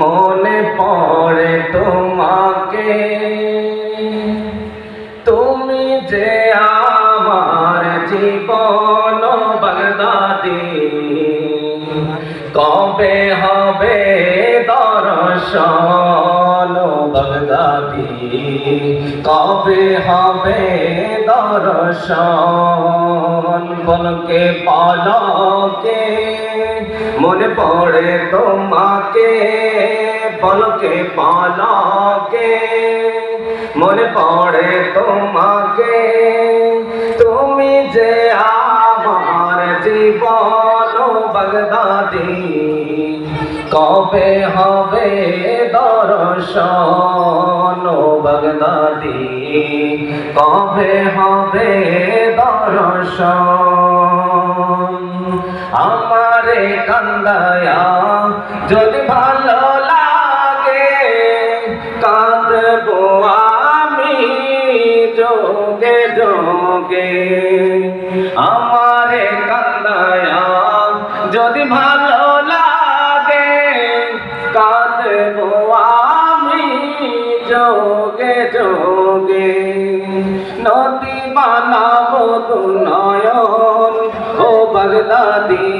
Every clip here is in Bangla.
মনে পড়ে তোমাকে। তুমি যে আমার জীবন বগদাদি কবে হবে দর্শন? বগদাদি কবে হবে দর্শন? বলকে পালকে, মনে পড়ে তোমাকে। বলকে পালকে, মনে পড়ে তোমাকে। তুমি যে আমার জীবন বগদাদি কবে হবে দর্শন বগদাদি? কবে হবে দর্শন? আমারে কান্দায়া যদি ভালো লাগে, কাঁদবো আমি যোগে যোগে। আমারে কান্দায়া যদি ভালো যোগে যোগে নদী বানাবো নয়ন। ও বাগদাদি,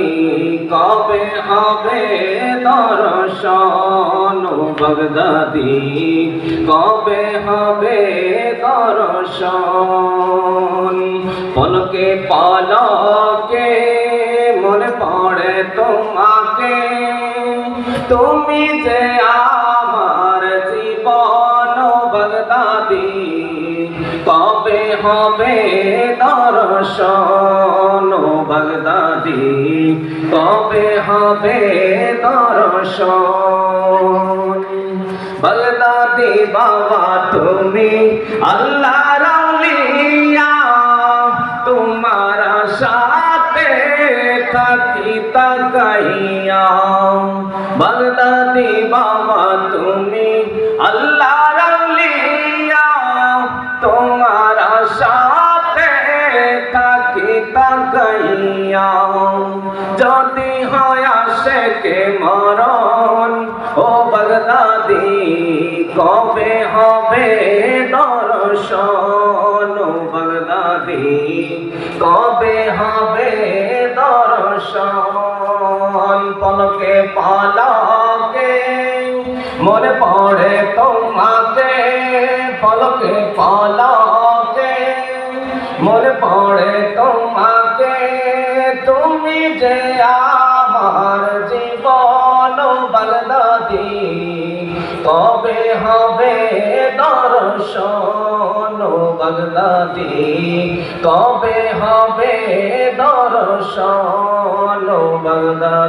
কবে হবে দর্শন? ও বাগদাদি, কবে হবে দর্শন? পলকে, পালকে, মনে পড়ে তোমাকে। তুমি যে জীবন বগদাদি কবে হবে দর্শন বগদাদি কবে হবে দর্শন? বগদাদি বাবা, তুমি আল্লাহ রাউলিয়া তোমার সাথে থাকি তাকাইয়া। বগদাদি বাবা, তুমি আল্লাহ তাকাইয়া যদি হয় আসে কে মরণ ও বগদাদি কবে হবে দর্শন ও বগদাদি কবে হবে দর্শন পলকে পালকে মনে পড়ে তোমাকে পলকে পালকে মনে পড়ে তোমাকে তুমি যে আমার জীবন বলদাদি কবে হবে দর্শন বগদাদি কবে হবে দর্শন বগদাদি